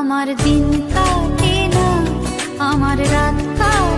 আমার দিন কাটে না আমার রাত কাটে